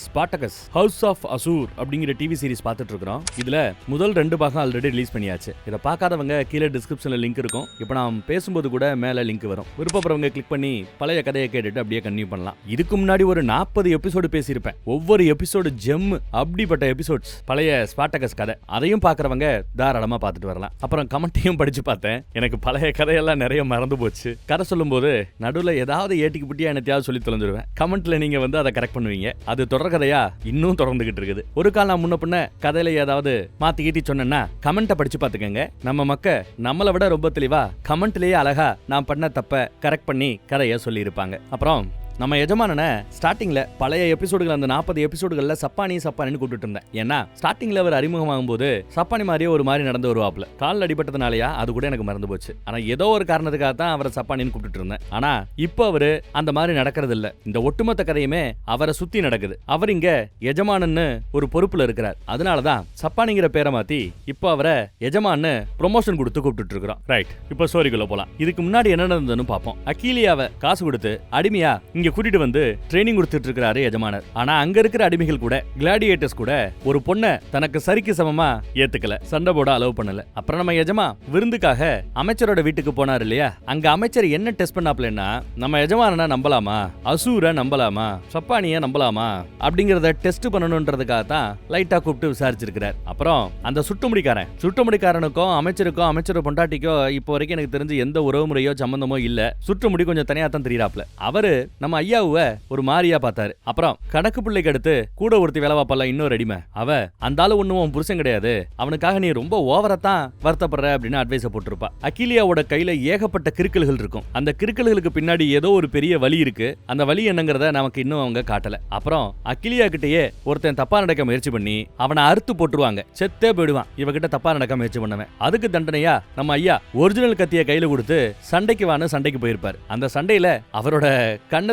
Spartacus house of Ashur அப்படிங்கிற TV series பார்த்துட்டு இருக்கிறோம் இதுல முதல் ரெண்டு பாகம் ஆல்ரெடி ரிலீஸ் பண்ணியாச்சு. இதை பார்க்காதவங்க கீழே டிஸ்கிரிப்ஷன்ல லிங்க் இருக்கும். இப்போ நாம் பேசும்போது கூட மேல லிங்க் வரும். விருப்பப்படுறவங்க கிளிக் பண்ணி பழைய கதையை கேட்டுட்டு அப்படியே கன்டினியூ பண்ணலாம். இதுக்கு முன்னாடி ஒரு நாற்பது எபிசோடு பேசியிருப்பேன். ஒவ்வொரு எபிசோடு ஜெம் அப்படிப்பட்ட எபிசோட்ஸ் பழைய ஸ்பாட்டகஸ் கதை. அதையும் பார்க்கறவங்க தாராளமா பார்த்துட்டு வரலாம். அப்புறம் கமெண்ட்டையும் படிச்சு பார்த்தேன். எனக்கு பழைய கதையெல்லாம் நிறைய மறந்து போச்சு. கதை சொல்லும்போது நடுவில் ஏதாவது ஏட்டிக்கு புட்டியா என்னத்தையாவது சொல்லி தொலைஞ்சிருவேன். கமெண்ட்ல நீங்க வந்து அதை கரெக்ட் பண்ணுவீங்க. அது தொடர்கதையா இன்னும் தொடர்ந்துகிட்டு இருக்குது. ஒரு கால் நான் முன்ன பின்ன கதையில ஏதாவது மாத்தி கீட்டி சொன்னேன்னா கமெண்ட்டை படிச்சு பார்த்துக்கங்க. நம்ம மக்க நம்மளை விட ரொம்ப தெளிவா கமெண்ட்லயே அழகா நான் பண்ண தப்ப கரெக்ட் பண்ணி கதையை சொல்லியிருப்பாங்க. அப்புறம் நம்ம எஜமானனை ஸ்டார்டிங்ல பழைய எபிசோடுகள் அந்த நாற்பது எபிசோடுகளில் சப்பானி சப்பானின்னு கூப்பிட்டு இருந்தேன். ஏன்னா ஸ்டார்டிங்ல அவர் அறிமுகமாகும் போது சப்பானி மாதிரியே ஒரு மாதிரி நடந்து வருவாப்ல கால் அடிபட்டதுனாலயா அது கூட எனக்கு மறந்து போச்சு. ஆனா ஏதோ ஒரு காரணத்துக்காக தான் அவரை சப்பானின்னு கூப்பிட்டு இருந்தேன். ஆனா இப்போ அவரு அந்த மாதிரி நடக்கிறது இல்ல இந்த ஒட்டுமொத்த கதையுமே அவரை சுத்தி நடக்குது. அவர் இங்க எஜமானன்னு ஒரு பொறுப்புல இருக்கிறார். அதனாலதான் சப்பானிங்கிற பேரை மாத்தி இப்போ அவரை எஜமான்னு ப்ரொமோஷன் கொடுத்து கூப்பிட்டு இருக்கிறோம். ரைட் இப்போ ஸ்டோரிக்குள்ள போலாம். இதுக்கு முன்னாடி என்ன நடந்ததுன்னு பார்ப்போம். அகிலியாவை காசு கொடுத்து அடிமையா இங்க கூட்டிட்டு வந்து ட்ரைனிங் கொடுத்துட்டு இருக்கிறாரு எஜமானர். ஆனா அங்க இருக்கிற அடிமைகள் கூட கிளாடியேட்டர்ஸ் கூட ஒரு பொண்ணை தனக்கு சரிக்கு சமமா ஏத்துக்கல. சண்டை போட அலோவ் பண்ணல. அப்புறம் நம்ம எஜமா விருந்துக்காக அமைச்சரோட வீட்டுக்கு போனார் இல்லையா? அங்க அமைச்சர் என்ன டெஸ்ட் பண்ணாப்லன்னா நம்ம எஜமானனை நம்பலாமா? அசூர நம்பலாமா? சப்பானிய நம்பலாமா? அப்படிங்கறத டெஸ்ட் பண்ணணும்ன்றதுக்காக தான் லைட்டா கூப்பிட்டு விசாரிச்சிருக்கிறார். அப்புறம் அந்த சுட்டுமுடிக்காரன் சுட்டுமுடிக்காரனுக்கும் அமைச்சருக்கும் அமைச்சர் பொண்டாட்டிக்கோ இப்போ வரைக்கும் எனக்கு தெரிஞ்சு எந்த உறவு முறையோ சம்பந்தமோ இல்ல. சுற்றுமுடி கொஞ்சம் தனியா தான் தெரியறாப்ல. அவரு நம்ம ஐயாவுவ ஒரு மாரியா பார்த்தாரு. அப்புறம் கணக்கு பிள்ளைக்கு அடுத்து கூட ஒருத்தி வேலை பார்ப்பல இன்னொரு அடிமை. அவ அந்த ஆளு ஒண்ணும் உன் புருஷன் கிடையாது. அவனுக்காக நீ ரொம்ப ஓவரத்தான் தான் வருத்தப்படுற அப்படின்னு அட்வைஸை போட்டிருப்பா. அகிலியாவோட கையில ஏகப்பட்ட கிறுக்கல்கள் இருக்கும். அந்த கிருக்கல்களுக்கு பின்னாடி ஏதோ ஒரு பெரிய வழி இருக்கு. அந்த வழி என்னங்கிறத நமக்கு இன்னும் அவங்க காட்டல. அப்புறம் அகிலியா கிட்டயே ஒருத்தன் தப்பா நடக்க முயற்சி பண்ணி அவனை அறுத்து போட்டுருவாங்க. செத்தே போயிடுவான். இவகிட்ட தப்பா நடக்க முயற்சி பண்ணவன். அதுக்கு தண்டனையா நம்ம ஐயா ஒரிஜினல் கத்திய கையில கொடுத்து சண்டைக்கு வான்னு சண்டைக்கு போயிருப்பார். அந்த சண்டையில அவரோட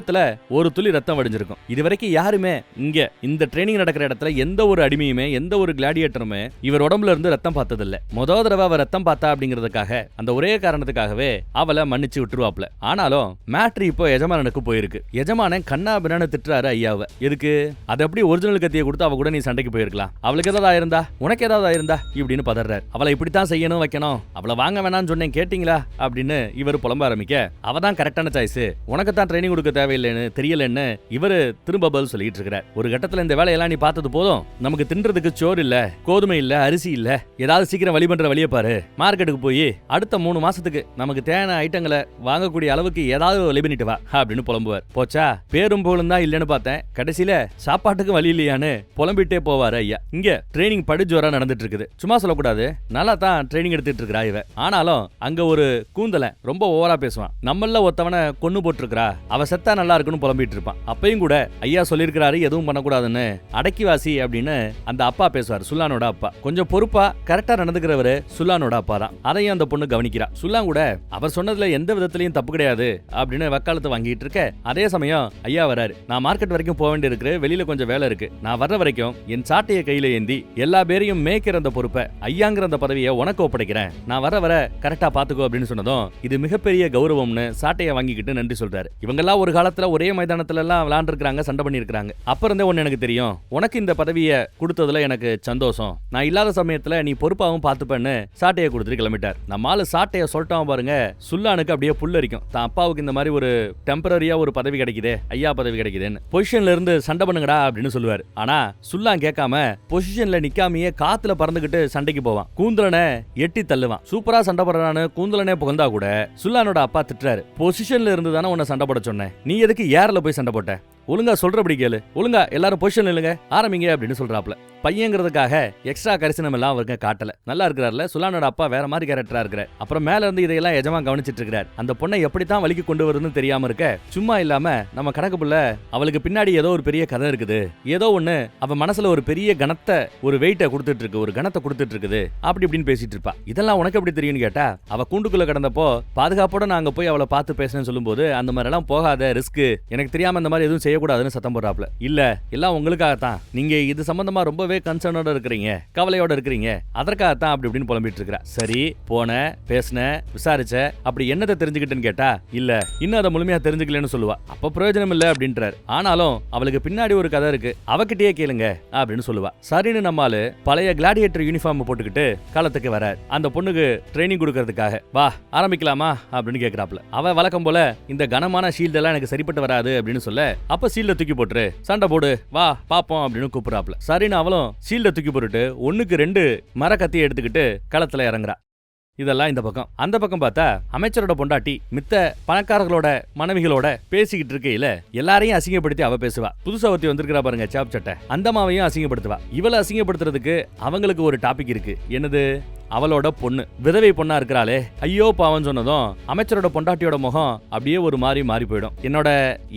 கண்ணத்துல ஒரு துளி ரத்தம் வடிஞ்சிருக்கும். இது வரைக்கும் யாருமே இங்க இந்த ட்ரைனிங் நடக்கிற இடத்துல எந்த ஒரு அடிமையுமே எந்த ஒரு கிளாடியேட்டருமே இவர் உடம்புல இருந்து ரத்தம் பார்த்ததில்ல. முத தடவை அவ ரத்தம் பார்த்தா அப்படிங்கிறதுக்காக அந்த ஒரே காரணத்துக்காகவே அவளை மன்னிச்சு விட்டுருவாப்ல ஆனாலும் மேட்ரி இப்போ எஜமானனுக்கு போயிருக்கு. எஜமானன் கண்ணா பின்னான்னு திட்டுறாரு ஐயாவை. எதுக்கு? அது எப்படி ஒரிஜினல் கத்தியை கொடுத்து அவ கூட நீ சண்டைக்கு போயிருக்கலாம்? அவளுக்கு ஏதாவது ஆயிருந்தா? உனக்கு ஏதாவது ஆயிருந்தா? இப்படின்னு பதறாரு. அவளை இப்படித்தான் செய்யணும் வைக்கணும். அவளை வாங்க வேணாம்னு சொன்னேன் கேட்டீங்களா? அப்படின்னு இவர் புலம்ப ஆரம்பிக்க அவ தான் கரெக்டான சாய்ஸ் உனக்கு தான் ட்ரைனிங் கொடுக்க இல்லைன்னு தெரியலன்னு இவரு திரும்ப பதில் சொல்லிட்டு இருக்கிறார் ஒரு கட்டத்துல இந்த வேலையெல்லாம் நீ பார்த்தது போதும். நமக்கு தின்றதுக்கு சோறு இல்ல கோதுமை இல்ல அரிசி இல்ல. ஏதாவது சீக்கிரம் வழி பண்ற வழியை பாரு. மார்க்கெட்டுக்கு போய் அடுத்த மூணு மாசத்துக்கு நமக்கு தேவையான ஐட்டங்களை வாங்கக்கூடிய அளவுக்கு ஏதாவது வழி பண்ணிட்டு வா அப்படின்னு புலம்புவார். போச்சா? பேரும் போலும் தான் இல்லைன்னு பார்த்தேன். கடைசியில சாப்பாட்டுக்கு வழி இல்லையான்னு புலம்பிட்டே போவாரு ஐயா. இங்க ட்ரைனிங் படுஜோரா நடந்துட்டு இருக்குது சும்மா சொல்லக்கூடாது. நல்லா தான் ட்ரைனிங் எடுத்துட்டு இருக்கிறா இவ. ஆனாலும் அங்க ஒரு கூந்தலை ரொம்ப ஓவரா பேசுவான். நம்மள ஒருத்தவனை கொன்னு போட்டிருக்கிறா. அவ செத்தா நல்லா நல்லா இருக்குன்னு புலம்பிட்டு இருப்பான். அப்பயும் கூட ஐயா சொல்லியிருக்கிறாரு எதுவும் பண்ணக்கூடாதுன்னு. அடக்கிவாசி அப்படின்னு அந்த அப்பா பேசுவார் சுல்லானோட அப்பா. கொஞ்சம் பொறுப்பா கரெக்டா நடந்துக்கிறவரு சுல்லானோட அப்பா தான். அதையும் அந்த பொண்ணு கவனிக்கிறா. சுல்லான் கூட அவர் சொன்னதுல எந்த விதத்திலையும் தப்பு கிடையாது அப்படின்னு வக்காலத்து வாங்கிட்டு இருக்க அதே சமயம் ஐயா வராரு நான் மார்க்கெட் வரைக்கும் போக வேண்டியிருக்கு வெளியில கொஞ்சம் வேலை இருக்கு. நான் வர்ற வரைக்கும் என் சாட்டையை கையில ஏந்தி எல்லா பேரையும் மேய்க்கிற அந்த பொறுப்பை ஐயாங்கிற அந்த பதவியை உனக்கு ஒப்படைக்கிறேன். நான் வர வர கரெக்டா பாத்துக்கோ அப்படின்னு சொன்னதும் இது மிகப்பெரிய கௌரவம்னு சாட்டையை வாங்கிக்கிட்டு நன்றி சொல்றாரு. இவங்கெல்லாம் ஒரு காலத்துல ஒரே மைதானத்துல எல்லாம் சண்டை பண்ணியிருக்காங்க அப்போ இருந்தே ஒன்று எனக்கு தெரியும். உனக்கு இந்த பதவியை கொடுத்ததுல எனக்கு சந்தோஷம். நான் இல்லாத சமயத்தில் நீ பொறுப்பாவும் பார்த்துப்பேன்னு சாட்டையை கொடுத்துட்டு கிளம்பிட்டார். நம்ம ஆள் சாட்டையை சொல்லிட்டான் பாருங்க சுல்லானுக்கு அப்படியே புல்லரிக்கும் தான் அப்பாவுக்கு இந்த மாதிரி ஒரு டெம்பரரியா ஒரு பதவி கிடைக்குதே ஐயா பதவி கிடைக்குதுன்னு. பொசிஷன்ல இருந்து சண்டை பண்ணுங்கடா அப்படின்னு சொல்லுவார். ஆனா சுல்லான் கேட்காம பொசிஷன்ல நிற்காமையே காத்துல பறந்துகிட்டு சண்டைக்கு போவான். கூந்தலனை எட்டி தள்ளுவான். சூப்பரா சண்டை போடுறான்னு கூந்தலனே புகந்தா கூட சுல்லானோட அப்பா திட்டுறாரு. பொசிஷன்ல இருந்து தானே உன்னை சண்டை போட சொன்னேன். நீ எதுக்கு ஏர்ல போய் சண்டை போட்டேன் ஒழுங்கா சொல்றபடி கேளு. ஒழுங்கா எல்லாரும் பொசிஷன் இல்லைங்க ஆரம்பிங்க அப்படின்னு சொல்றாப்ல. பையங்கிறதுக்காக எக்ஸ்ட்ரா கரிசனம் எல்லாம் அவருக்கு காட்டல. நல்லா இருக்கிறார்ல சுலானோட அப்பா வேற மாதிரி கேரக்டரா இருக்கிறார். அப்புறம் மேல இருந்து இதையெல்லாம் எஜமா கவனிச்சிட்டு இருக்கிறார். அந்த பொண்ணை எப்படித்தான் வலிக்கு கொண்டு வருதுன்னு தெரியாம இருக்க சும்மா இல்லாம நம்ம கணக்கு புள்ள அவளுக்கு பின்னாடி ஏதோ ஒரு பெரிய கதை இருக்குது. ஏதோ ஒண்ணு அவ மனசுல ஒரு பெரிய கணத்தை ஒரு வெயிட்டை கொடுத்துட்டு இருக்கு ஒரு கணத்தை கொடுத்துட்டு இருக்குது. அப்படி இப்படின்னு பேசிட்டு இருப்பா. இதெல்லாம் உனக்கு எப்படி தெரியும்னு கேட்டா அவ கூண்டுக்குள்ள கிடந்தப்போ பாதுகாப்போட நாங்க போய் அவளை பார்த்து பேசுறேன்னு சொல்லும்போது அந்த மாதிரி எல்லாம் போகாத ரிஸ்க் எனக்கு தெரியாம இந்த மாதிரி எதுவும் செய்யக்கூடாதுன்னு சத்தம் போடுறாப்ல இல்ல எல்லாம் உங்களுக்காகத்தான். நீங்க இது சம்பந்தமா ரொம்ப ரொம்பவே கன்சர்னோட இருக்கிறீங்க கவலையோட இருக்கிறீங்க. அதற்காகத்தான் அப்படி இப்படின்னு புலம்பிட்டு இருக்கிறா. சரி போன பேசுன விசாரிச்ச அப்படி என்னத்தை தெரிஞ்சுக்கிட்டேன்னு கேட்டா இல்ல இன்னும் அதை முழுமையா தெரிஞ்சுக்கலன்னு சொல்லுவா. அப்ப பிரயோஜனம் இல்ல அப்படின்றாரு. ஆனாலும் அவளுக்கு பின்னாடி ஒரு கதை இருக்கு. அவகிட்டயே கேளுங்க அப்படின்னு சொல்லுவா. சரின்னு நம்மாலு பழைய கிளாடியேட்டர் யூனிஃபார்ம் போட்டுக்கிட்டு காலத்துக்கு வர அந்த பொண்ணுக்கு ட்ரைனிங் கொடுக்கறதுக்காக. வா ஆரம்பிக்கலாமா? அப்படின்னு கேக்குறாப்ல அவ வழக்கம் போல இந்த கனமான ஷீல்ட் எல்லாம் எனக்கு சரிப்பட்டு வராது அப்படின்னு சொல்ல அப்ப ஷீல்ட தூக்கி போட்டுரு. சண்டை போடு. வா பாப்போம் அப்படின்னு கூப்பிடுறாப்ல சரின்னு அவளும் ஷீல்ட தூக்கி போட்டுட்டு ஒன்றுக்கு ரெண்டு மர கத்தியை எடுத்துக்கிட்டு களத்துல இறங்குறா. இதெல்லாம் இந்த பக்கம். அந்த பக்கம் பார்த்தா அமைச்சரோட பொண்டாட்டி மித்த பணக்காரர்களோட மனைவிகளோட பேசிக்கிட்டு இருக்கையில எல்லாரையும் அசிங்கப்படுத்தி அவ பேசுவா. புதுசா ஒருத்தி வந்திருக்கிறா பாருங்க சாப் சட்டை. அந்தமாவையும் அசிங்கப்படுத்துவா. இவளை அசிங்கப்படுத்துறதுக்கு அவங்களுக்கு ஒரு டாபிக் இருக்கு. என்னது? அவளோட பொண்ணு. விதவை பொண்ணா இருக்கிறாளே. ஐயோ பாவம் சொன்னதும் அமைச்சரோட பொண்டாட்டியோட முகம் அப்படியே ஒரு மாதிரி மாறி போயிடும். என்னோட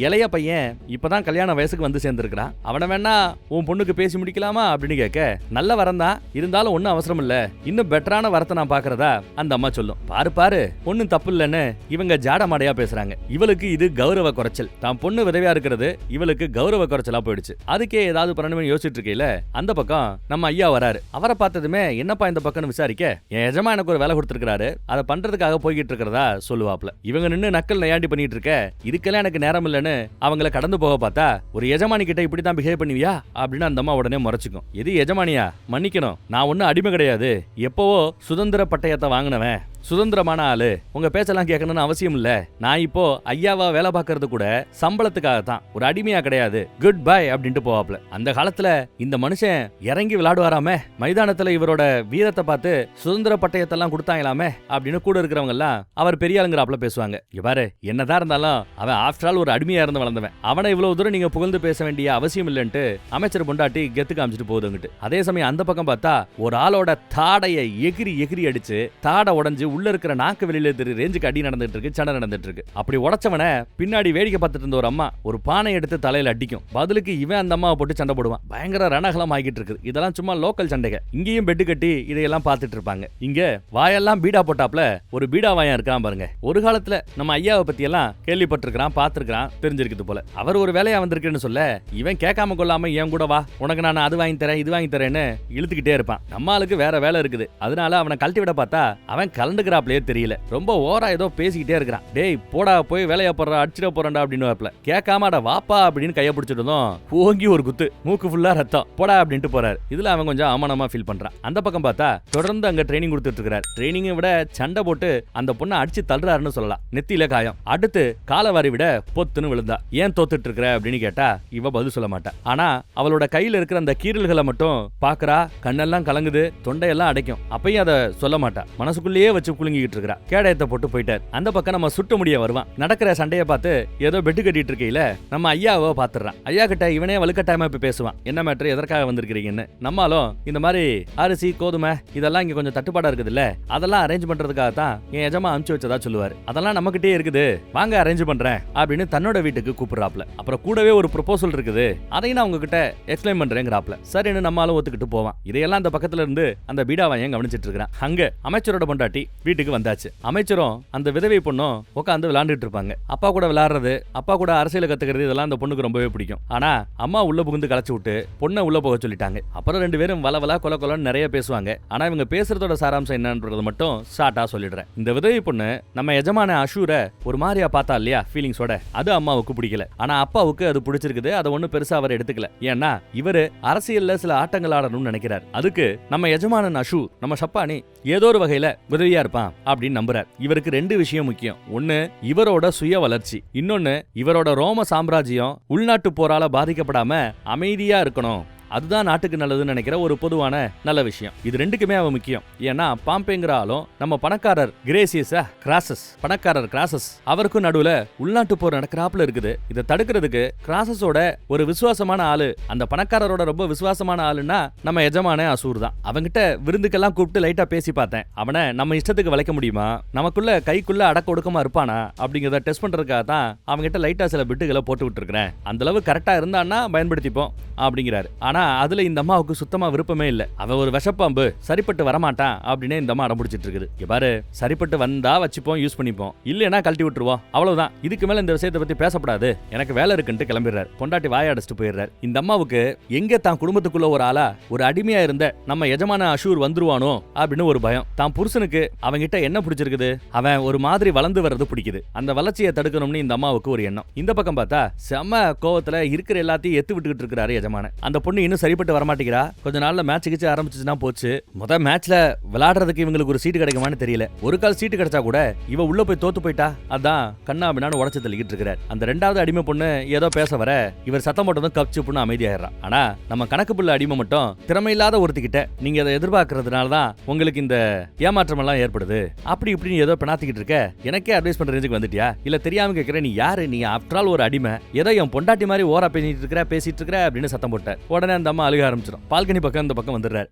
இளைய பையன் இப்பதான் கல்யாண வயசுக்கு வந்து சேர்ந்திருக்கிறான் அவனை வேணா உன் பொண்ணுக்கு பேசி முடிக்கலாமா அப்படின்னு கேட்க நல்ல வரம் தான். இருந்தாலும் ஒன்றும் அவசரம் இல்ல. இன்னும் பெட்டரான வரத்தை நான் பாக்குறதா அந்த அம்மா சொல்லும். பாரு பாரு ஒன்றும் தப்பு இல்லைன்னு இவங்க ஜாட மாடையா பேசுறாங்க. இவளுக்கு இது கௌரவ குறைச்சல். தான் பொண்ணு விதவையா இருக்கிறது இவளுக்கு கௌரவ குறைச்சலா போயிடுச்சு. அதுக்கே ஏதாவது பண்ணணும்னு யோசிச்சுட்டு இருக்கையில அந்த பக்கம் நம்ம ஐயா வராரு. அவரை பார்த்ததுமே என்னப்பா இந்த பக்கம்னு விசாரிக்க? என் எஜமா எனக்கு ஒரு வேலை கொடுத்துருக்காரு அதை பண்றதுக்காக போய்கிட்டு இருக்கிறதா சொல்லுவாப்ல. இவங்க நின்று நக்கல் நையாண்டி பண்ணிட்டு இருக்க இதுக்கெல்லாம் எனக்கு நேரம் இல்லைன்னு அவங்கள கடந்து போக பார்த்தா ஒரு எஜமானி கிட்ட இப்படி தான் பிஹேவ் பண்ணுவியா? அப்படின்னு அந்த அம்மா உடனே முறைச்சிக்கும். எது எஜமானியா? மன்னிக்கணும். நான் ஒன்றும் அடிமை கிடையாது. எப்பவோ சுதந்திர பட்டயத்தை வாங்கினவன் சுதந்திரமான ஆளு. உங்க பேச்செல்லாம் கேட்கணும்னு அவசியம் இல்ல. நான் இப்போ ஐயாவா வேலை பார்க்கறது கூட சம்பளத்துக்காக தான் ஒரு அடிமையா கிடையாது. குட் பை அப்படின்ட்டு போவாப்ல. அந்த காலத்துல இந்த மனுஷன் இறங்கி விளையாடுவாராமே. மைதானத்துல இவரோட வீரத்தை பார்த்து சுதந்திர பட்டயத்தெல்லாம் கொடுத்தாங்களாமே அப்படின்னு கூட இருக்கிறவங்க எல்லாம் அவர் பெரிய ஆளுங்கிறாப்ல பேசுவாங்க. இங்க என்னதான் இருந்தாலும் அவன் ஆஃப்டர் ஆல் ஒரு அடிமையா இருந்து வளர்ந்தவன். அவனை இவ்வளவு தூரம் நீங்க புகழ்ந்து பேச வேண்டிய அவசியம் இல்லைன்ட்டு அமைச்சர் பொண்டாட்டி கெத்து காமிச்சிட்டு போகுதுங்கிட்டு அதே சமயம் அந்த பக்கம் பார்த்தா ஒரு ஆளோட தாடையை எகிரி எகிரி அடிச்சு தாடை உடஞ்சு உள்ள இருக்கிற நாக்கு வெளியில தெரிய ரேஞ்சுக்கு அடி நடந்துட்டு இருக்கு சண்டை நடந்துட்டு இருக்கு. அப்படி உடைச்சவன பின்னாடி வேடிக்கை பார்த்துட்டு இருந்த ஒரு அம்மா ஒரு பானை எடுத்து தலையில அடிக்கும். பதிலுக்கு இவன் அந்த அம்மாவை போட்டு சண்டை போடுவான். பயங்கர ரணகலம் ஆகிட்டு இருக்கு இதெல்லாம் சும்மா லோக்கல் சண்டைகள் இங்கேயும் பெட்டு கட்டி இதையெல்லாம் பார்த்துட்டு இருப்பாங்க. இங்க வாயெல்லாம் பீடா போட்டாப்ல ஒரு பீடா வாயன் இருக்கான் பாருங்க. ஒரு காலத்துல நம்ம ஐயாவை பத்தி எல்லாம் கேள்விப்பட்டிருக்கிறான் பார்த்திருக்கிறான் தெரிஞ்சிருக்குது போல. அவர் ஒரு வேலையா வந்திருக்குன்னு சொல்ல இவன் கேட்காம கொள்ளாம என் கூட வா உனக்கு நான் அது வாங்கி தரேன் இது வாங்கி தரேன்னு இழுத்துக்கிட்டே இருப்பான். நம்ம ஆளுக்கு வேற வேலை இருக்குது. அதனால அவனை கழட்டி விட பார்த்தா அவன் கலந்துக்கிறாப்லயே தெரியல. ரொம்ப ஓரா ஏதோ பேசிக்கிட்டே இருக்கிறான். டேய் போடா போய் வேலையா போடுற அடிச்சிட போறேன்டா அப்படின்னு வாப்ல கேட்காம அட வாப்பா அப்படின்னு கைய இருந்தோம். ஓங்கி ஒரு குத்து. மூக்கு ஃபுல்லா ரத்தம். போடா அப்படின்ட்டு போறாரு. இதுல அவன் கொஞ்சம் அவமானமா ஃபீல் பண்றான். அந்த பக்கம் பார்த்தா தொடர்ந்து அங்கே ட்ரைனிங் கொடுத்துட்டு ட்ரைனிங்கை விட சண்டை போட்டு அந்த பொண்ணை அடிச்சு தள்ளுறாருன்னு சொல்லலாம். நெத்தியில காயம். அடுத்து காலவாரி விட பொத்துன்னு விழுந்தா. ஏன் தோத்துட்டு இருக்கிற அப்படின்னு கேட்டா இவ பதில் சொல்ல மாட்டா. ஆனா அவளோட கையில இருக்கிற அந்த கீறல்களை மட்டும் பாக்குறா. கண்ணெல்லாம் கலங்குது தொண்டையெல்லாம் அடைக்கும். அப்பயும் அதை சொல்ல மாட்டா. மனசுக்குள்ளேயே வச்சு குலுங்கிக்கிட்டு இருக்கிறா கேடயத்தை போட்டு போயிட்டார். அந்த பக்கம் நம்ம சுட்டு முடிய வருவான். நடக்கிற சண்டையை பார்த்து ஏதோ பெட்டு கட்டிட்டு இருக்கையில நம்ம ஐயாவை பாத்துறான் ஐயா கிட்ட இவனே வலுக்கட்டாயமா இப்ப பேசுவான். என்ன மேட்ரு எதற்காக வந்திருக்கிறீங்கன்னு? நம்மாலும் இந்த மாதிரி அரிசி கோதுமை இதெல்லாம் இங்க கொஞ்சம் தட்டுப்பாடாக இருக்குதுல்ல? அதெல்லாம் அரேஞ்ச் பண்ணுறதுக்காக தான் என் எஜமா அனுப்பிச்சு வச்சதா சொல்லுவார். அதெல்லாம் நம்மகிட்டே இருக்குது. வாங்க அரேஞ்ச் பண்ணுறேன் அப்படின்னு தன்னோட வீட்டுக்கு கூப்பிடுறாப்ல. அப்புறம் கூடவே ஒரு ப்ரொபோசல் இருக்குது. அதையும் நான் உங்ககிட்ட எக்ஸ்பிளைன் பண்ணுறேங்கிறாப்ல சரின்னு நம்மளும் ஒத்துக்கிட்டு போவான். இதையெல்லாம் அந்த பக்கத்துல இருந்து அந்த பீடாவையன் கவனிச்சிட்டு இருக்கிறான்? அங்க அமைச்சரோட பொண்டாட்டி வீட்டுக்கு வந்தாச்சு. அமைச்சரும் அந்த விதவை பொண்ணும் உட்காந்து விளையாண்டுட்டு இருப்பாங்க. அப்பா கூட விளையாடுறது அப்பா கூட அரசியல் கத்துக்கிறது இதெல்லாம் அந்த பொண்ணுக்கு ரொம்பவே பிடிக்கும். ஆனா அம்மா உள்ள புகுந்து களைச்சு விட்டு பொண்ணை உள்ள போக சொல்லிட்டாங்க. அப்புறம் ரெண்டு பேரும் வள வள கொல கொலன்னு நிறைய பேசுவாங்க. ஆனா இவங்க பேசுறதோட சாராம்சம் என்னன்றது மட்டும் ஷார்ட்டா சொல்லிடுறேன். இந்த விதவை பொண்ணு நம்ம எஜமான அஷூரை ஒரு மாதிரியா பார்த்தா இல்லையா ஃபீலிங்ஸோட அது அம்மாவுக்கு பிடிக்கல. ஆனா அப்பாவுக்கு அது பிடிச்சிருக்குது அதை ஒன்றும் பெருசா அவர் எடுத்துக்கல. ஏன்னா இவரு அரசியல்ல சில ஆட்டங்கள் ஆடணும்னு நினைக்கிறார். அதுக்கு நம்ம எஜமானன் அஷு நம்ம சப்பானி ஏதோ ஒரு வகையில உதவியா இருப்பான் அப்படின்னு நம்புறார். இவருக்கு ரெண்டு விஷயம் முக்கியம். ஒன்னு இவரோட சுய வளர்ச்சி. இன்னொன்னு இவரோட ரோம சாம்ராஜ்யம் உள்நாட்டு போரால பாதிக்கப்படாம அமைதியா இருக்கணும். அதுதான் நாட்டுக்கு நல்லதுன்னு நினைக்கிற ஒரு பொதுவான நல்ல விஷயம். இது ரெண்டுக்குமே அவன் முக்கியம். ஏன்னா பாம்பேங்கிற ஆளும் நம்ம பணக்காரர் கிரேசியஸா கிராசஸ் பணக்காரர் கிராசஸ் அவருக்கும் நடுவுல உள்நாட்டு போர் நடக்கிறாப்புல இருக்குது. இதை தடுக்கிறதுக்கு கிராசஸோட ஒரு விசுவாசமான ஆளு அந்த பணக்காரரோட ரொம்ப விசுவாசமான ஆளுன்னா நம்ம எஜமான அசூர் தான். அவங்கிட்ட விருந்துக்கெல்லாம் கூப்பிட்டு லைட்டா பேசி பார்த்தேன். அவனை நம்ம இஷ்டத்துக்கு வளைக்க முடியுமா? நமக்குள்ள கைக்குள்ள அடக்க ஒடுக்கமா இருப்பானா? அப்படிங்கிறத டெஸ்ட் பண்றதுக்காக தான் அவங்கிட்ட லைட்டா சில பிட்டுகளை போட்டு விட்டுருக்கிறேன். அந்த அளவு கரெக்டா இருந்தான்னா பயன்படுத்திப்போம் அப்படிங்கிறாரு. ஆனா ஆனா அதுல இந்த அம்மாவுக்கு சுத்தமா விருப்பமே இல்ல. அவ ஒரு விஷப்பாம்பு சரிப்பட்டு வரமாட்டான் அப்படின்னு இந்த அம்மா அடம்பிடிச்சிட்டு இருக்குது பாரு சரிப்பட்டு வந்தா வச்சுப்போம் யூஸ் பண்ணிப்போம். இல்லைன்னா கழட்டி விட்டுருவோம். அவ்வளவுதான். இதுக்கு மேல இந்த விஷயத்தை பத்தி பேசப்படாது. எனக்கு வேலை இருக்குன்ட்டு கிளம்பிடுறாரு. பொண்டாட்டி வாய அடைச்சிட்டு போயிடுறாரு. இந்த அம்மாவுக்கு எங்க தான் குடும்பத்துக்குள்ள ஒரு ஆளா ஒரு அடிமையா இருந்த நம்ம எஜமான அஷூர் வந்துருவானோ அப்படின்னு ஒரு பயம். தான் புருஷனுக்கு அவங்கிட்ட என்ன பிடிச்சிருக்குது? அவன் ஒரு மாதிரி வளர்ந்து வர்றது பிடிக்குது. அந்த வளர்ச்சியை தடுக்கணும்னு இந்த அம்மாவுக்கு ஒரு எண்ணம். இந்த பக்கம் பார்த்தா செம்ம கோவத்துல இருக்கிற எல்லாத்தையும் எத்து விட்டுக்கிட்டு இருக்கிறாரு எஜமான அந்த பொண்ணு இன்னும் சரிப்பட்டு வரமாட்டேங்கிறா. கொஞ்ச நாள்ல மேட்ச் கிச்சு ஆரம்பிச்சுன்னா போச்சு. முத மேட்ச்ல விளையாடுறதுக்கு இவங்களுக்கு ஒரு சீட்டு கிடைக்குமான்னு தெரியல. ஒரு கால் சீட்டு கிடைச்சா கூட இவ உள்ள போய் தோத்து போயிட்டா. அதான் கண்ணா அப்படின்னு உடச்சு தள்ளிக்கிட்டு இருக்கிறார். அந்த ரெண்டாவது அடிமை பொண்ணு ஏதோ பேச வர இவர் சத்தம் போட்டதும் கப்ச்சு பொண்ணு அமைதியாயிடுறான். ஆனா நம்ம கணக்கு புள்ள அடிமை மட்டும் திறமையில்லாத ஒருத்திக்கிட்ட நீங்க அதை எதிர்பார்க்கறதுனால தான் உங்களுக்கு இந்த ஏமாற்றம் எல்லாம் ஏற்படுது. அப்படி இப்படின்னு ஏதோ பிணாத்திக்கிட்டு இருக்க. எனக்கே அட்வைஸ் பண்ற ரேஞ்சுக்கு வந்துட்டியா? இல்ல தெரியாம கேட்கிற நீ யாரு? நீ ஆஃப்டர் ஆல் ஒரு அடிமை. ஏதோ என் பொண்டாட்டி மாதிரி ஓரா பேசிட்டு இருக்கிற பேசிட்டு இருக்கிற அப்படின்னு சத்தம் போட்ட. உடனே அந்த அம்மா அழுக ஆரம்பிச்சிடும் பால்கனி பக்கம் இந்த பக்கம் வந்துடுறாரு.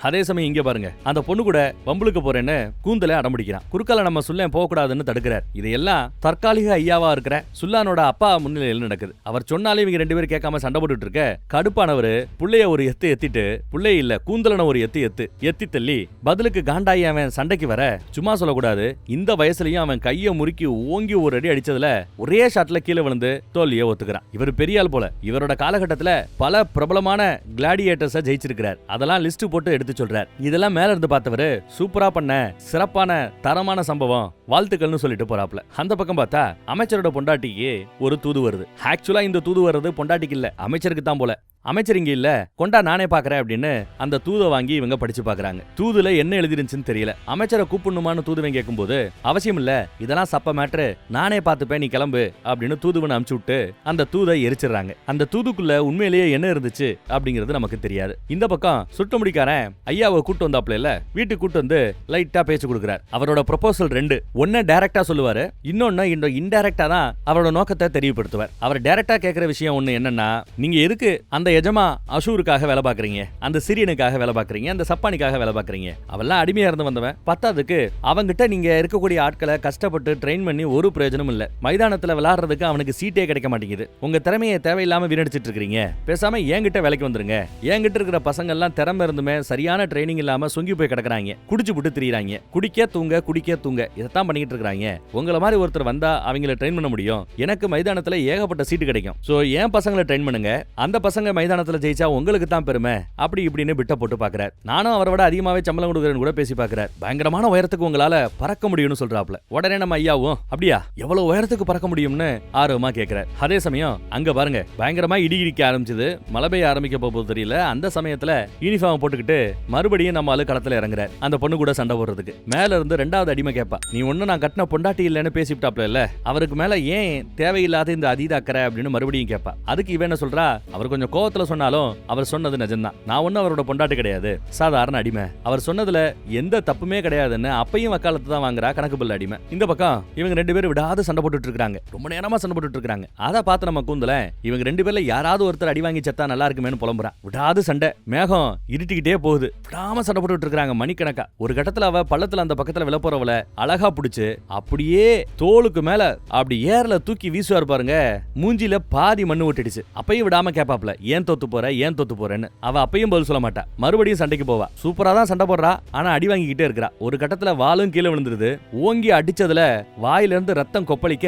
அதே சமயம் இங்க பாருங்க. அந்த பொண்ணு கூட வம்புலுக்கு போறேன்னு கூந்தல அடம்பிடிக்கிறான். குறுக்கால நம்ம சுல்லேன் போக கூடாதுன்னு தடுக்கிறார். இதையெல்லாம் தற்காலிக ஐயாவா இருக்கிற சுல்லானோட அப்பா முன்னிலையில் நடக்குது. அவர் சொன்னாலே இவங்க ரெண்டு பேரும் கேட்காம சண்டை போட்டுட்டு இருக்க கடுப்பானவர் புள்ளைய ஒரு எத்து எத்திட்டு புள்ளைய இல்ல கூந்தலன ஒரு எத்து எத்து எத்தி தள்ளி பதிலுக்கு காண்டாயி அவன் சண்டைக்கு வர சும்மா சொல்லக்கூடாது. இந்த வயசுலயும் அவன் கையை முறுக்கி ஓங்கி ஒரு அடி அடிச்சதுல ஒரே ஷாட்ல கீழே விழுந்து தோல்வியை ஒத்துக்கிறான். இவர் பெரியால் போல. இவரோட காலகட்டத்துல பல பிரபலமான கிளாடியேட்டர்ஸ ஜெயிச்சிருக்கிறார். அதெல்லாம் லிஸ்ட் போட்டு எடுத்து சொல்றார். இதெல்லாம் மேல இருந்து பார்த்தவரு சூப்பரா பண்ண சிறப்பான தரமான சம்பவம் வாழ்த்துக்கள்னு சொல்லிட்டு போறாப்ல அந்த பக்கம் பார்த்தா அமைச்சரோட பொண்டாட்டிக்கு ஒரு தூது வருது. ஆக்சுவலா இந்த தூது வர்றது பொண்டாட்டிக்கு இல்ல அமைச்சருக்கு தான் போல. அமைச்சர் இங்க இல்ல கொண்டா நானே பாக்குறேன் அப்படின்னு அந்த தூதை வாங்கி இவங்க படிச்சு பாக்குறாங்க. தூதுல என்ன எழுதிருந்துச்சுன்னு தெரியல. அமைச்சரை கூப்பிடணுமான்னு தூதுவன் கேட்கும்போது அவசியம் இல்ல இதெல்லாம் சப்ப மேட்ரு நானே பார்த்துப்பேன் நீ கிளம்பு அப்படின்னு தூதுவனை அமுச்சு விட்டு அந்த தூதை எரிச்சிடுறாங்க. அந்த தூதுக்குள்ள உண்மையிலேயே என்ன இருந்துச்சு அப்படிங்கிறது நமக்கு தெரியாது. இந்த பக்கம் சுட்டு முடிக்காரன் ஐயாவை கூட்டு வந்தாப்ல இல்ல வீட்டுக்கு கூட்டு வந்து லைட்டா பேச்சு கொடுக்குறார். அவரோட ப்ரொபோசல் ரெண்டு. ஒன்னு டைரக்டா சொல்லுவாரு இன்னொன்னு இன்னும் இன்டைரக்டா தான் அவரோட நோக்கத்தை தெரியப்படுத்துவார். அவர் டைரக்டா கேட்கிற விஷயம் ஒண்ணு என்னன்னா நீங்க எதுக்கு அந்த எஜமா அஷூருக்காக வேலை பார்க்குறீங்க அந்த சிரியனுக்காக வேலை பார்க்குறீங்க அந்த சப்பானிக்காக வேலை பார்க்குறீங்க. அவெல்லாம் அடிமையாக இருந்து வந்தவன் பத்தாவதுக்கு அவங்கிட்ட நீங்கள் இருக்கக்கூடிய ஆட்களை கஷ்டப்பட்டு ட்ரெயின் பண்ணி ஒரு பிரயோஜனம் இல்லை. மைதானத்தில் விளாட்றதுக்கு அவனுக்கு சீட்டே கிடைக்க மாட்டேங்குது. உங்கள் திறமையை தேவையில்லாமல் வீணடிச்சிட்டு இருக்கிறீங்க பேசாமல் என்கிட்ட வேலைக்கு வந்துருங்க. என்கிட்ட இருக்கிற பசங்கள்லாம் திறமை இருந்துமே சரியான ட்ரைனிங் இல்லாமல் சுங்கி போய் கிடக்குறாங்க. குடிச்சு புட்டு திரியிறாங்க. குடிக்க தூங்க குடிக்க தூங்க. இதைத்தான் பண்ணிக்கிட்டு இருக்கிறாங்க. உங்களை மாதிரி ஒருத்தர் வந்தால் அவங்கள ட்ரெயின் பண்ண முடியும். எனக்கு மைதானத்தில் ஏகப்பட்ட சீட்டு கிடைக்கும். ஸோ என் பசங்களை ட்ரெயின் பண்ணுங்க. அந்த பசங்க மைதானத்தில் ஜெயிச்சா உங்களுக்கு தான் பெருமை. அப்படி இப்படின்னு பிட்ட போட்டு பாக்குறார். நானும் அவரை விட அதிகமாகவே சம்பளம் கொடுக்குறேன்னு கூட பேசி பாக்குறார். பயங்கரமான உயரத்துக்கு உங்களால பறக்க முடியும்னு சொல்றாப்ல உடனே நம்ம ஐயாவும் அப்படியா? எவ்வளவு உயரத்துக்கு பறக்க முடியும்னு ஆர்வமா கேக்குறார். அதே சமயம் அங்க பாருங்க பயங்கரமா இடி இடிக்க ஆரம்பிச்சது. மழை பெய்ய ஆரம்பிக்க போகுது தெரியல அந்த சமயத்துல யூனிஃபார்ம் போட்டுக்கிட்டு மறுபடியும் நம்ம ஆளு களத்துல இறங்குறார். அந்த பொண்ணு கூட சண்டை போடுறதுக்கு. மேல இருந்து ரெண்டாவது அடிமை கேட்பா நீ ஒன்றும் நான் கட்டின பொண்டாட்டி இல்லைன்னு பேசிவிட்டாப்ல இல்ல? அவருக்கு மேல ஏன் தேவையில்லாத இந்த அதீத அக்கறை? அப்படின்னு மறுபடியும் கேட்பா அதுக்கு இவன் என்ன சொல்றா அவர் கொஞ்சம் கோவத்துல சொன்னாலும் அவர் சொன்னது நிஜம்தான். நான் ஒன்னும் அவரோட பொண்டாட்டு கிடையாது. சாதாரண அடிமை. அவர் சொன்னதுல எந்த தப்புமே கிடையாதுன்னு அப்பையும் வக்காலத்து தான் வாங்குறா கணக்கு பில் அடிமை. இந்த பக்கம் இவங்க ரெண்டு பேரும் விடாது சண்டை போட்டுட்டு இருக்காங்க. ரொம்ப நேரமா சண்டை போட்டுட்டு இருக்காங்க. அதை பார்த்து நம்ம கூந்தல இவங்க ரெண்டு பேர்ல யாராவது ஒருத்தர் அடி வாங்கி செத்தா நல்லா இருக்குமேனு புலம்புறான் விடாது சண்டை. மேகம் இருட்டிக்கிட்டே போகுது. விடாம சண்டை போட்டுட்டு இருக்காங்க மணிக்கணக்கா. ஒரு கட்டத்துல அவ பள்ளத்துல அந்த பக்கத்துல விழப்போறவள அழகா பிடிச்சு அப்படியே தோலுக்கு மேல அப்படி ஏர்ல தூக்கி வீசுவார் பாருங்க மூஞ்சில பாதி மண்ணு விட்டுடுச்சு அப்பயும் விடாம கேப்பாப்ல. ஏன் தோத்து போற ஏன் தோத்து போறேன்னு அவ அப்பயும் பதில் சொல்ல மாட்டா. மறுபடியும் சண்டைக்கு போவா. சூப்பரா தான் சண்டை போடுறா. ஆனா அடி வாங்கிக்கிட்டே இருக்கிறா. ஒரு கட்டத்துல வாளும் கீழே விழுந்துருது. ஓங்கி அடிச்சதுல வாயிலிருந்து ரத்தம் கொப்பளிக்க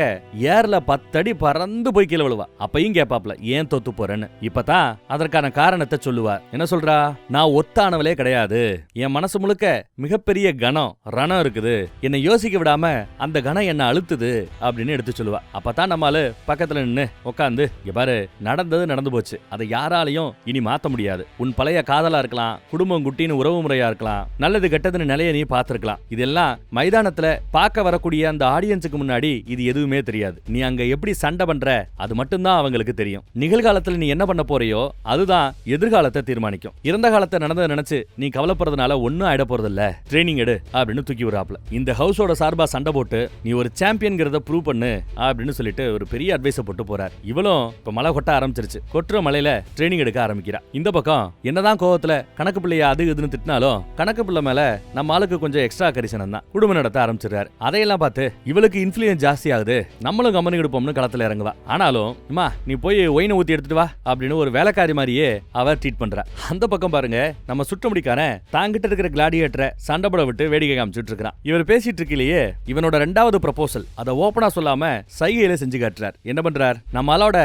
ஏர்ல பத்தடி பறந்து போய் கீழே விழுவா. அப்பயும் கேப்பாப்ல ஏன் தோத்து போறேன்னு? இப்பதான் அதற்கான காரணத்தை சொல்லுவா. என்ன சொல்றா? நான் ஒத்தானவளே கிடையாது. என் மனசு முழுக்க மிகப்பெரிய கணம் ரணம் இருக்குது. என்னை யோசிக்க விடாம அந்த கணம் என்ன அழுத்துது அப்படின்னு எடுத்து சொல்லுவா. அப்பதான் நம்மால பக்கத்துல நின்னு உட்காந்து பாரு நடந்தது நடந்து போச்சு. அதை யாராலையும் இனி மாற்ற முடியாது. உன் பழைய காதலா இருக்கலாம் குடும்பம் குட்டின்னு உறவு முறையா இருக்கலாம் நல்லது கெட்டதுன்னு நிலைய நீ பார்த்திருக்கலாம். இதெல்லாம் மைதானத்துல பார்க்க வரக்கூடிய அந்த ஆடியன்ஸுக்கு முன்னாடி இது எதுவுமே தெரியாது. நீ அங்க எப்படி சண்டை பண்ற அது மட்டும்தான் அவங்களுக்கு தெரியும். நிகழ்காலத்துல நீ என்ன பண்ண போறியோ அதுதான் எதிர்காலத்தை தீர்மானிக்கும். இறந்த காலத்தை நடந்ததை நினைச்சு நீ கவலைப்படுறதுனால ஒன்னும் ஆயிட போறது இல்ல ட்ரைனிங் எடு அப்படின்னு தூக்கி விடுறாப்ல இந்த ஹவுஸோட சார்பா சண்டை போட்டு நீ ஒரு சாம்பியன்கிறத ப்ரூவ் பண்ணு அப்படின்னு சொல்லிட்டு ஒரு பெரிய அட்வைஸை போட்டு போறார். இவளும் இப்ப மழை கொட்ட ஆரம்பிச்சிருச்சு. கொட்டுற மலையில ட்ரைனிங் எடுக்க ஆரம்பிக்கிறா. இந்த பக்கம் என்னதான் கோவத்துல கணக்கு பிள்ளைய அது இதுன்னு திட்டினாலும் கணக்கு பிள்ளை மேல நம்ம ஆளுக்கு கொஞ்சம் எக்ஸ்ட்ரா கரிசனம் தான். குடும்பம் நடத்த ஆரம்பிச்சிடுறாரு. அதையெல்லாம் பார்த்து இவளுக்கு இன்ஃபுளுயன்ஸ் ஜாஸ்தி ஆகுது. நம்மளும் கம்பெனி எடுப்போம்னு களத்துல இறங்குவா. ஆனாலும் அம்மா நீ போய் ஒயினை ஊத்தி எடுத்துட்டு வா அப்படின்னு ஒரு வேலைக்காரி மாதிரியே அவர் ட்ரீட் பண்றா. அந்த பக்கம் பாருங்க நம்ம சுற்றமுடிக்காரன் தாங்கிட்ட இருக்கிற கிளாடியேட்டரை சண்டை விட்டு வேடிக்கை காமிச்சிட்டு இருக்கிறான். இவர் பேசிட்டு இருக்கிலேயே இவனோட ரெண்டாவது ப்ரொபோசல் அதை ஓப்பனா சொல்லாம சைகையில செஞ்சு காட்டுறார். என்ன பண்றார்? நம்ம ஆளோட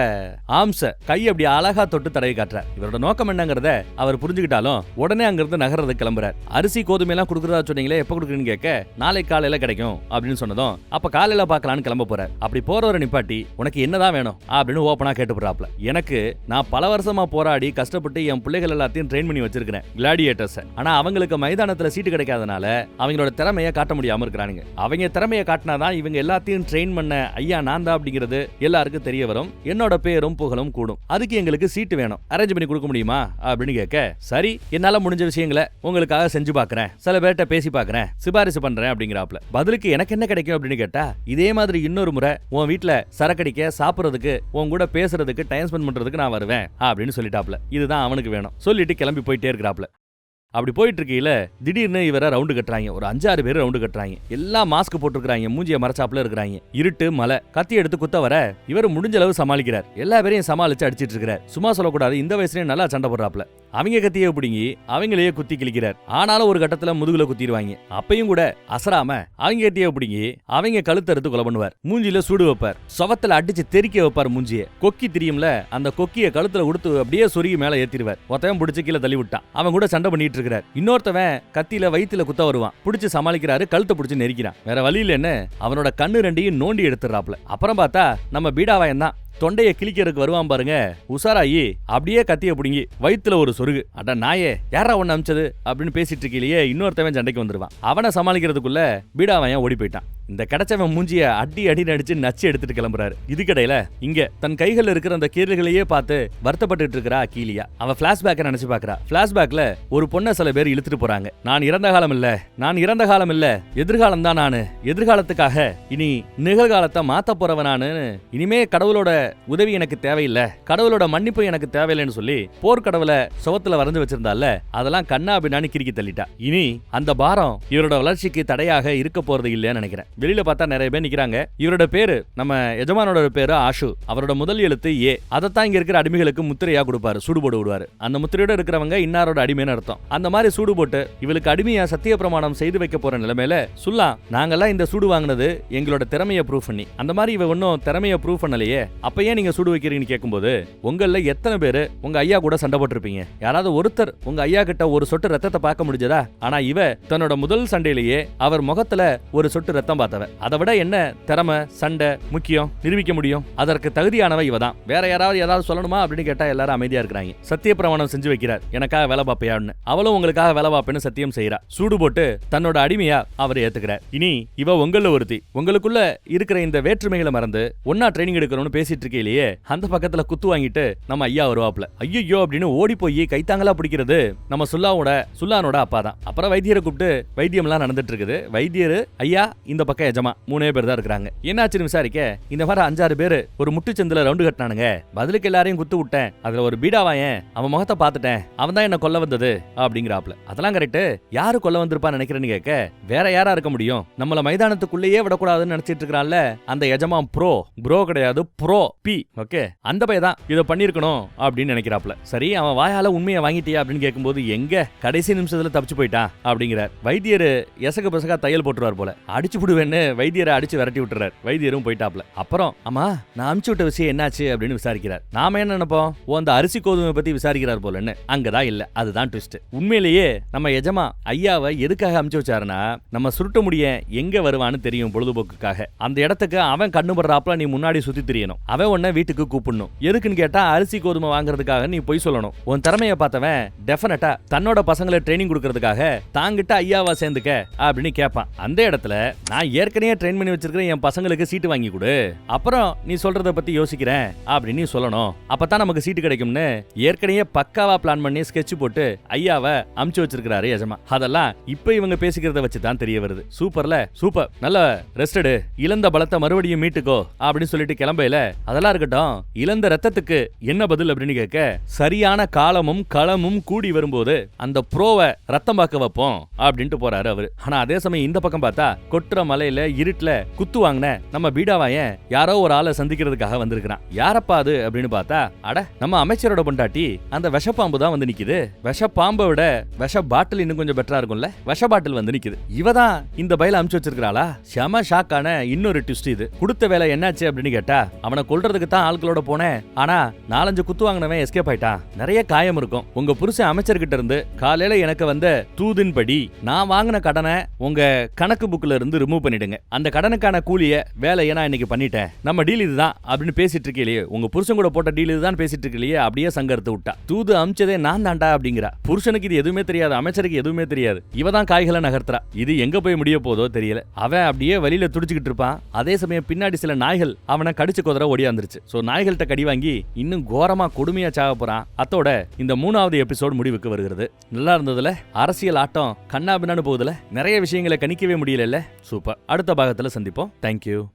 ஆம்ஸ கை அப்படி அழகா தொட்டு தடவி காட்டுறார். இவரோட நோக்கம் என்னங்கறத அவர் புரிஞ்சுக்கிட்டாலும் உடனே அங்கிருந்து நகர்றது கிளம்புறார். அரிசி கோதுமை எல்லாம் கொடுக்குறதா சொன்னீங்களே எப்ப கொடுக்குறீன்னு கேட்க நாளை காலையில கிடைக்கும் அப்படின்னு சொன்னதும் அப்ப காலையில பார்க்கலாம்னு கிளம்ப போறார். அப்படி போறவரை நிப்பாட்டி உனக்கு என்னதான் வேணும்? அப்படின்னு ஓப்பனா கேட்டுப்படுறாப்ல எனக்கு நான் பல வருஷமா போராடி கஷ்டப்பட்டு என் பிள்ளைகள் எல்லாத்தையும் ட்ரெயின் பண்ணி வச்சிருக்கிறேன் கிளாடியேட்டர்ஸ் ஆனா அவங்களுக்கு மைதானத்துல சீட்டு கிடைக்காதனால அவங்களோட திறமையை காட்ட முடியாம இருக்கிறானுங்க. அவங்க திறமையை காட்டினாதான் இவங்க எல்லாத்தையும் ட்ரெயின் பண்ண ஐயா நான் தான் அப்படிங்கிறது எல்லாருக்கும் தெரிய வரும். என்னோட பேரும் புகழும் கூடும். அதுக்கு எங்களுக்கு சீட்டு வேணும். அரேஞ்ச் பண்ணி கொடுக்க முடியுமா? அப்படின்னு கேட்க சரி என்னால முடிஞ்ச விஷயங்களை உங்களுக்காக செஞ்சு பார்க்கறேன். சில பேர்கிட்ட பேசி பார்க்கறேன். சிபாரிசு பண்றேன் அப்படிங்கிறாப்ல பதிலுக்கு எனக்கு என்ன கிடைக்கும்? அப்படின்னு கேட்டா இதே மாதிரி இன்னொரு முறை உன் வீட்ல சரக்கடிக்க சாப்பிடுறதுக்கு உன் கூட பேசுறதுக்கு டைம் ஸ்பெண்ட் பண்றதுக்கு நான் வருவேன் அப்படின்னு சொல்லிட்டாப்ல இதுதான் அவனுக்கு வேணும். சொல்லிட்டு கிளம்பி போயிட்டே இருக்கிறாப்ல அப்படி போயிட்டு இருக்கையில திடீர்னு இவரை ரவுண்டு கட்டுறாங்க. ஒரு அஞ்சாறு பேர் ரவுண்டு கட்டுறாங்க. எல்லாம் மாஸ்க் போட்டுருக்காங்க மூஞ்சிய மறைச்சாப்புல இருக்கிறாங்க. இருட்டு மலை கத்தி எடுத்து குத்த வர இவர் முடிஞ்ச அளவு சமாளிக்கிறார். எல்லா பேரையும் சமாளிச்சு அடிச்சிட்டு இருக்கிறார். சும்மா சொல்லக்கூடாது. இந்த வயசுலயும் நல்லா சண்டை போடுறாப்ல அவங்க கத்தியே பிடுங்கி அவங்களையே குத்தி கிழிக்கிறார். ஆனாலும் ஒரு கட்டத்துல முதுகுல குத்திடுவாங்க. அப்பையும் கூட அசராம அவங்க கத்தியே பிடுங்கி அவங்க கழுத்தறுத்து கொலை பண்ணுவார். மூஞ்சில சூடு வைப்பார். சுவத்துல அடிச்சு தெறிக்க வைப்பார் மூஞ்சிய. கொக்கி தெரியும்ல அந்த கொக்கிய கழுத்துல கொடுத்து அப்படியே சொருகி மேல ஏத்திடுவார். ஒருத்தவன் பிடிச்சு கீழே தள்ளி விட்டான். அவன் கூட சண்டை பண்ணிட்டு இருக்கிறார். இன்னொருத்தவன் கத்தியில வயித்துல குத்த வருவான். பிடிச்சு சமாளிக்கிறாரு கழுத்தை பிடிச்சு நெரிக்கிறான். வேற வழியில என்ன அவனோட கண்ணு ரெண்டையும் நோண்டி எடுத்துறாப்ல அப்புறம் பார்த்தா நம்ம பீடாவாயன் தான் தொண்டையை கிழிக்கிறதுக்கு வருவான் பாருங்க. உசாராயி அப்படியே கத்திய பிடுங்கி வயித்துல ஒரு சொருகு. அட நாயே யாரா ஒண்ணு அமிச்சது? அப்படின்னு பேசிட்டு இருக்கையிலேயே இன்னொருத்தவன் சண்டைக்கு வந்துருவான். அவனை சமாளிக்கிறதுக்குள்ள பீடாவையன் ஓடி போயிட்டான்? இந்த கிடைச்சவன் மூஞ்சிய அடி அடி நடிச்சு நச்சு எடுத்துட்டு கிளம்புறாரு. இதுக்கடையில இங்க தன் கைகள் இருக்கிற அந்த கீரல்களையே பார்த்து வருத்தப்பட்டுட்டு இருக்கிறா அக்கீலியா அவ பிளாஷ்பேக்கை நினைச்சு பாக்குறா. பிளாஷ்பேக்ல ஒரு பொண்ணை சில பேர் இழுத்துட்டு போறாங்க. நான் இறந்த காலம் இல்ல. நான் இறந்த காலம் இல்ல. எதிர்காலம் தான் நானு. எதிர்காலத்துக்காக இனி நிகழ்காலத்தை மாத்த போறவனானு இனிமே கடவுளோட உதவி எனக்கு தேவையில்லை. கடவுளோட மன்னிப்பு எனக்கு தேவையில்லைன்னு சொல்லி போர்க்கடவுளை சுவத்துல வரைஞ்சு வச்சிருந்தால அதெல்லாம் கண்ணா அப்படின்னு கிறுக்கி தள்ளிட்டா. இனி அந்த பாரம் இவரோட வளர்ச்சிக்கு தடையாக இருக்க போறது இல்லைன்னு நினைக்கிறேன். வெளியில பார்த்தா நிறைய பேர் நிக்கிறாங்க. இவரோட பேரு நம்ம எஜமானோட பேரு ஆஷு. அவரோட முதல் எழுத்து ஏ. அதைத்தான் இங்க இருக்கிற அடிமைகளுக்கு முத்திரையா கொடுப்பாரு சூடுபோடு விடுவாரு. அந்த முத்திரையோட இருக்கிறவங்க இன்னாரோட அடிமைன்னு அர்த்தம். அந்த மாதிரி சூடு போட்டு இவளுக்கு அடிமையா சத்திய பிரமாணம் செய்து வைக்க போற நிலைமையில சுல்லா நாங்கெல்லாம் இந்த சூடு வாங்கினது எங்களோட திறமையை ப்ரூவ் பண்ணி. அந்த மாதிரி இவ ஒன்றும் திறமையை ப்ரூவ் பண்ணலையே. அப்ப ஏன் நீங்க சூடு வைக்கிறீங்கன்னு கேட்கும்போது உங்களில் எத்தனை பேர் உங்க ஐயா கூட சண்டை போட்டிருப்பீங்க? யாராவது ஒருத்தர் உங்க ஐயா கிட்ட ஒரு சொட்டு ரத்தத்தை பார்க்க முடிஞ்சதா? ஆனா இவ தன்னோட முதல் சண்டையிலேயே அவர் முகத்துல ஒரு சொட்டு ரத்தம் பார்த்தவ அதை விட என்ன திறமை சண்டை முக்கியம் நிரூபிக்க முடியும். அதற்கு தகுதியானவ இவ தான் வேற யாராவது ஏதாவது சொல்லணுமா அப்படின்னு கேட்டா எல்லாரும் அமைதியா இருக்கிறாங்க. சத்திய பிரமாணம் செஞ்சு வைக்கிறார். எனக்காக வேலை பார்ப்பையான்னு. அவளும் உங்களுக்காக வேலை பார்ப்பேன்னு சத்தியம் செய்யறா சூடு போட்டு தன்னோட அடிமையா அவர் ஏத்துக்கிறார். இனி இவ உங்கள ஒருத்தி. உங்களுக்குள்ள இருக்கிற இந்த வேற்றுமைகளை மறந்து ஒன்னா ட்ரைனிங் எடுக்கணும்னு பேசிட்டு இருக்கையிலேயே அந்த பக்கத்துல குத்து வாங்கிட்டு நம்ம ஐயா வருவாப்ல ஐயோ அப்படின்னு ஓடி போய் கைத்தாங்களா பிடிக்கிறது நம்ம சுல்லாவோட சுல்லானோட அப்பா தான். அப்புறம் வைத்தியரை கூப்பிட்டு வைத்தியம் எல்லாம் நடந்துட்டு இருக்குது. வைத்தியர் ஐயா இந்த பக்கம் எஜமா மூணே பேர் தான் இருக்கிறாங்க. என்னாச்சுன்னு விசாரிக்க இந்த மாதிரி அஞ்சாறு பேர் ஒரு முட்டுச்சந்தில ரவுண்டு கட்டினானுங்க. பதிலுக்கு எல்லாரையும் குத்து விட்டேன். அதுல ஒரு பீடாவாயன் அவன் முகத்தை பார்த்துட்டேன். அவன் தான் என்ன கொல்ல வந்தது? அப்படிங்கிறாப்ல. அதெல்லாம் கரெக்ட் யாரு கொல்ல வந்திருப்பான்னு நினைக்கிறேன்னு கேட்க வேற யாரா இருக்க முடியும்? நம்மள மைதானத்துக்குள்ளேயே விடக்கூடாதுன்னு நினைச்சிட்டு இருக்கிறான்ல அந்த எஜமான் ப்ரோ ப்ரோ கிடையாது ப்ரோ பி ஓகே அந்த பைய தான் இதை பண்ணிருக்கணும் அப்படின்னு நினைக்கிறாப்ல. சரி அவன் வாயால உண்மையை வாங்கிட்டியா அப்படின்னு கேட்கும்போது எங்க? கடைசி நிமிஷத்துல தப்பிச்சு போயிட்டான் அப்படிங்கிறார். வைத்தியர் எசக பசகா தையல் போட்டுருவார் போல. அடிச்சு விடுவேன் விடுவேன்னு வைத்தியரை அடிச்சு விரட்டி விட்டுறாரு. வைத்தியரும் போயிட்டாப்ல அப்புறம் ஆமா நான் அமுச்சு விட்ட விஷயம் என்னாச்சு? அப்படின்னு விசாரிக்கிறார். நாம என்ன நினைப்போம்? ஓ அந்த அரிசி கோதுமை பத்தி விசாரிக்கிறார் போலன்னு. அங்கதான் இல்ல. அதுதான் ட்விஸ்ட் உண்மையிலேயே நம்ம எஜமா ஐயாவை எதுக்காக அமுச்சு வச்சாருன்னா நம்ம சுருட்ட முடிய எங்க வருவான்னு தெரியும் பொழுதுபோக்குக்காக. அந்த இடத்துக்கு அவன் கண்ணுபடுறாப்புல நீ முன்னாடி சுத்தி தெரியணும். அவன் உன்னை வீட்டுக்கு கூப்பிடணும். எதுக்குன்னு கேட்டா அரிசி கோதுமை வாங்குறதுக்காக நீ போய் சொல்லணும். உன் திறமையை பார்த்தவன் டெஃபினட்டா தன்னோட பசங்களை ட்ரைனிங் கொடுக்கறதுக்காக தாங்கிட்ட ஐயாவா சேர்ந்துக்க அப்படின்னு கேட்பான் அந்த இடத்துல நான் ஏற்கனவே ட்ரெயின் பண்ணி வச்சிருக்கிற என் பசங்களுக்கு சீட்டு வாங்கி கொடு. அப்புறம் நீ சொல்றத பத்தி யோசிக்கிறேன் அப்படின்னு நீ சொல்லணும். அப்பதான் நமக்கு சீட்டு கிடைக்கும்னு ஏற்கனவே பக்காவா பிளான் பண்ணி ஸ்கெட்ச் போட்டு ஐயாவை அமுச்சு வச்சிருக்கிறாரு எஜமா. அதெல்லாம் இப்ப இவங்க பேசிக்கிறத வச்சு தான் தெரிய வருது. சூப்பர்ல? சூப்பர். நல்ல ரெஸ்டடு இழந்த பலத்தை மறுபடியும் மீட்டுக்கோ அப்படின்னு சொல்லிட்டு கிளம்பையில அதெல்லாம் இருக்கட்டும். இழந்த ரத்தத்துக்கு என்ன பதில்? அப்படின்னு கேட்க சரியான காலமும் களமும் கூடி வரும்போது அந்த ப்ரோவை ரத்தம் பார்க்க வைப்போம். அப்படின்ட்டு போறாரு அவரு. ஆனா அதே சமயம் இந்த பக்கம் பார்த்தா கொட்டுற மலையில இருட்டுல குத்து வாங்கின நம்ம பீடாவாயன் யாரோ ஒரு ஆளை சந்திக்கிறதுக்காக வந்திருக்கிறான். யாரப்பா அது அப்படின்னு பார்த்தா அட நம்ம அமைச்சரோட பொண்டாட்டி அந்த விஷப்பாம்பு தான் வந்து நிக்குது. விஷப்பாம்பை விட விஷ பாட்டில் இன்னும் கொஞ்சம் பெட்டரா இருக்கும்ல? விஷ பாட்டில் வந்து நிக்குது. இவ தான் இந்த பயில அமுச்சு வச்சிருக்கிறாளா? செம ஷாக்கான இன்னொரு ட்விஸ்ட் இது. கொடுத்த வேலை என்னாச்சு அப்படின்னு கேட்டா அவனை கொல்றதுக்கு தான் ஆட்களோட போனேன். ஆனா நாலஞ்சு குத்து வாங்கினவன் எஸ்கேப் ஆயிட்டான். நிறைய காயம் இருக்கும். உங்க புருஷன் அமைச்சர்கிட்ட இருந்து காலையில எனக்கு வந்த தூதின்படி நான் வாங்கின கடனை உங்க கணக்கு புக்ல இருந்து ரிமூவ் பண்ணிடுங்க. அந்த கடனுக்கான கூலிய வேலையை நான் இன்னைக்கு பண்ணிட்டேன். நம்ம டீல் இதுதான் அப்படின்னு பேசிட்டு இருக்கலையே உங்க புருஷன் கூட போட்ட டீல் இதுதான் பேசிட்டு இருக்கலையே அப்படியே சங்கரத்தை விட்டா. தூது அமிச்சதே நான் தான்டா அப்படிங்கிறா. புருஷனுக்கு இது எதுவுமே தெரியாது அமைச்சருக்கு எதுவுமே தெரியாது. இவ தான் காய்களை நகர்த்துறா. இது எங்க போய் முடிய போதோ தெரியல. அவன் அப்படியே வழியில துடிச்சுக்கிட்டு இருப்பான். அதே சமயம் பின்னாடி சில நாய்கள் அவனை கடிச்சு குதிரை ஓடியாந்துருச்சு. சோ நாய்கள்கிட்ட கடி வாங்கி இன்னும் கோரமா கொடுமையா சாக போறான். அத்தோட இந்த மூணாவது எபிசோடு முடிவுக்கு வருகிறது. நல்லா இருந்ததுல? அரசியல் ஆட்டம் கண்ணா பின்னான்னு போகுதுல? நிறைய விஷயங்களை கணிக்கவே முடியல சூப்பர் அடுத்த பாகத்துல சந்திப்போம். தேங்க்யூ